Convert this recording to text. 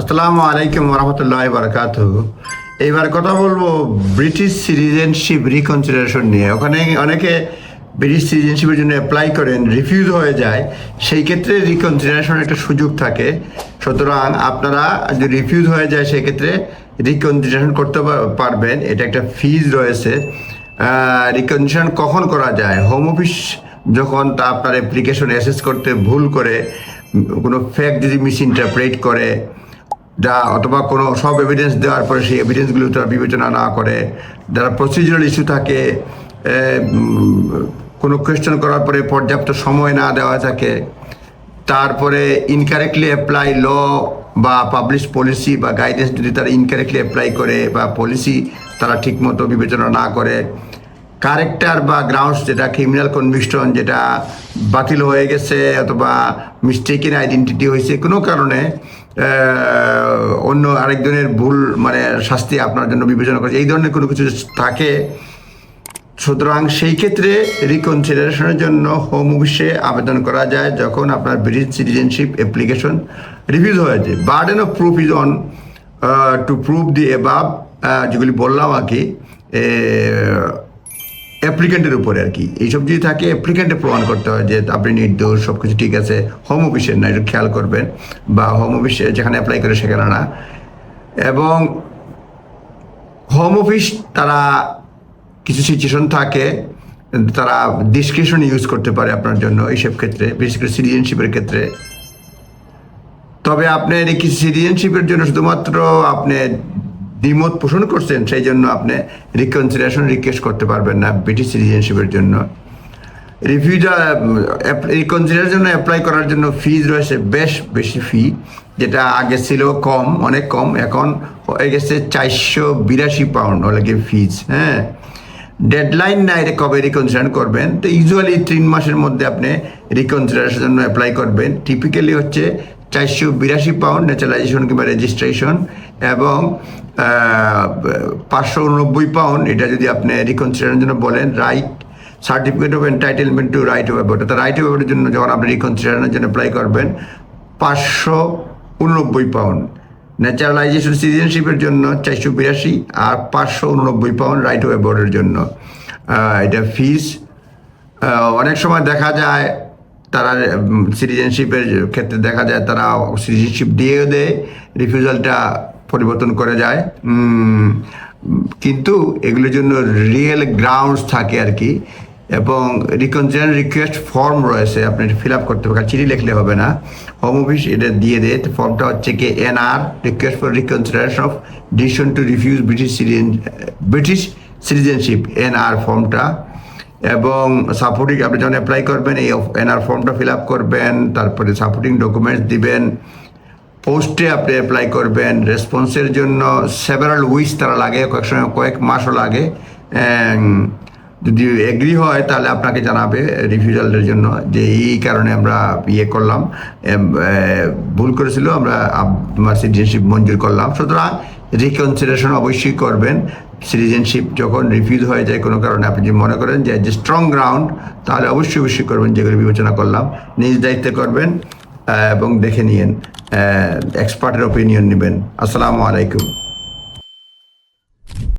আসসালামু আলাইকুম রহমতুল্লাহ বারকাত এইবার কথা বলব ব্রিটিশ সিটিজেনশিপ রিকনসিডারেশন নিয়ে। ওখানে অনেকে ব্রিটিশ সিটিজেনশিপের জন্য অ্যাপ্লাই করেন রিফিউজ হয়ে যায়। সেই ক্ষেত্রে রিকনসিডারেশন একটা সুযোগ থাকে। সুতরাং আপনারা যদি রিফিউজ হয়ে যায়, সেই ক্ষেত্রে রিকনসিডারেশন করতে পারবেন। এটা একটা ফিজ রয়েছে। রিকনসিডারেশন কখন করা যায়? হোম অফিস যখন তা আপনার অ্যাপ্লিকেশন অ্যাসেস করতে ভুল করে, কোনো ফ্যাক্ট যদি মিস ইন্টারপ্রেট করে যা অথবা কোনো সব এভিডেন্স দেওয়ার পরে সেই এভিডেন্সগুলো তারা বিবেচনা না করে, যারা প্রসিজারাল ইস্যু থাকে কোনো কোয়েশ্চেন করার পরে পর্যাপ্ত সময় না দেওয়া থাকে, তারপরে ইনকারেক্টলি অ্যাপ্লাই ল বা পাবলিশ পলিসি বা গাইডেন্স যদি তারা ইনকারেক্টলি অ্যাপ্লাই করে বা পলিসি তারা ঠিকমতো বিবেচনা না করে কারেক্টার বা গ্রাউন্ডস যেটা ক্রিমিনাল কনভিকশন যেটা বাতিল হয়ে গেছে অথবা মিস্টেকিন আইডেন্টিটি হয়েছে কোনো কারণে অন্য আরেকজনের ভুল মানে শাস্তি আপনার জন্য বিবেচনা করছে। এই ধরনের কোনো কিছু থাকে? সুতরাং সেই ক্ষেত্রে রিকনসিডারেশনের জন্য হোম অফিসে আবেদন করা যায় যখন আপনার ব্রিটিশ সিটিজেনশিপ অ্যাপ্লিকেশন রিভিউজ হয়েছে। Burden of proof is on to prove the এবাব যেগুলি বললাম আর কি অ্যাপ্লিকেন্টের উপরে আর কি। এইসব যদি থাকে অ্যাপ্লিকেন্টে প্রমাণ করতে হয় যে আপনি নির্দোষ সব কিছু ঠিক আছে হোম অফিসের না একটু খেয়াল করবেন, বা হোম অফিসে যেখানে অ্যাপ্লাই করে সেখানে না। এবং হোম অফিস তারা কিছু সিচুয়েশন থাকে, তারা ডিসক্রিপশন ইউজ করতে পারে আপনার জন্য এইসব ক্ষেত্রে, বিশেষ করে সিটিজেনশিপের ক্ষেত্রে। তবে আপনি কি সিটিজেনশিপের জন্য শুধুমাত্র আপনি দ্বিমত পোষণ করছেন সেই জন্য আপনি রিকনসিডারেশন রিকোয়েস্ট করতে পারবেন না ব্রিটিশ সিটিজেনশিপের জন্য। রিফিউজার রিকনসিডারের জন্য অ্যাপ্লাই করার জন্য ফিজ রয়েছে বেশ বেশি ফি যেটা আগে ছিল কম, অনেক কম, এখন হয়ে গেছে চারশো বিরাশি পাউন্ড হলে গিয়ে ফিজ হ্যাঁ। ডেডলাইন না এটা কবে রিকনসিডার করবেন, তো ইউজুয়ালি তিন মাসের মধ্যে আপনি রিকনসিডারেশনের জন্য অ্যাপ্লাই করবেন। টিপিক্যালি হচ্ছে চারশো বিরাশি পাউন্ড ন্যাচারালাইজেশন কিংবা রেজিস্ট্রেশন এবং পাঁচশো উননব্বই পাউন্ড এটা যদি আপনি রিকনসিডারের জন্য বলেন right certificate of entitlement to right of abode অর্থাৎ রাইট অফ ওয়েবের জন্য যখন আপনি রিকনসিডারের জন্য অ্যাপ্লাই করবেন, পাঁচশো উননব্বই পাউন্ড ন্যাচারালাইজেশন সিটিজেনশিপের জন্য চারশো বিরাশি আর পাঁচশো উননব্বই পাউন্ড রাইট ওয়ে বোর্ডের জন্য। এটা ফিস অনেক সময় দেখা যায় তারা সিটিজেনশিপের ক্ষেত্রে দেখা যায় তারা সিটিজেনশিপ দিয়েও দেয় রিফিউজালটা পরিবর্তন করে যায়। কিন্তু এগুলোর জন্য রিয়েল গ্রাউন্ডস থাকে আর কি। এবং রিকনসিডার রিকোয়েস্ট ফর্ম রয়েছে, আপনি ফিল আপ করতে পারেন চিঠি লিখলে হবে না। হোম অফিস এটা দিয়ে দেয় ফর্মটা হচ্ছে কি NR request for reconsideration of decision to refuse British citizen British citizenship NR ফর্মটা এবং সাপোর্টিং আপনি যখন অ্যাপ্লাই করবেন, এই এনআর ফর্মটা ফিল আপ করবেন, তারপরে সাপোর্টিং ডকুমেন্টস দিবেন পোস্টে আপনি অ্যাপ্লাই করবেন রেসপন্সের জন্য সেভারাল উইকস তারা লাগে, কয়েক সময়, কয়েক মাসও লাগে। যদি এগ্রি হয়, তাহলে আপনাকে জানাবে রিফিউজালের জন্য যে এই কারণে আমরা ইয়ে করলাম। ভুল করেছিল, আমরা আমার সিটিজেনশিপ মঞ্জুর করলাম। সুতরাং রিকনসিডারেশন অবশ্যই করবেন। সিটিজেনশিপ যখন রিফিউজ হয়ে যায় কোনো কারণে, আপনি যদি মনে করেন যে যে স্ট্রং গ্রাউন্ড তাহলে অবশ্যই অবশ্যই করবেন, যেগুলো বিবেচনা করলাম। নিজ দায়িত্বে করবেন এবং দেখে নিয়েন এক্সপার্টের ওপিনিয়ন নেবেন। আসসালামু আলাইকুম।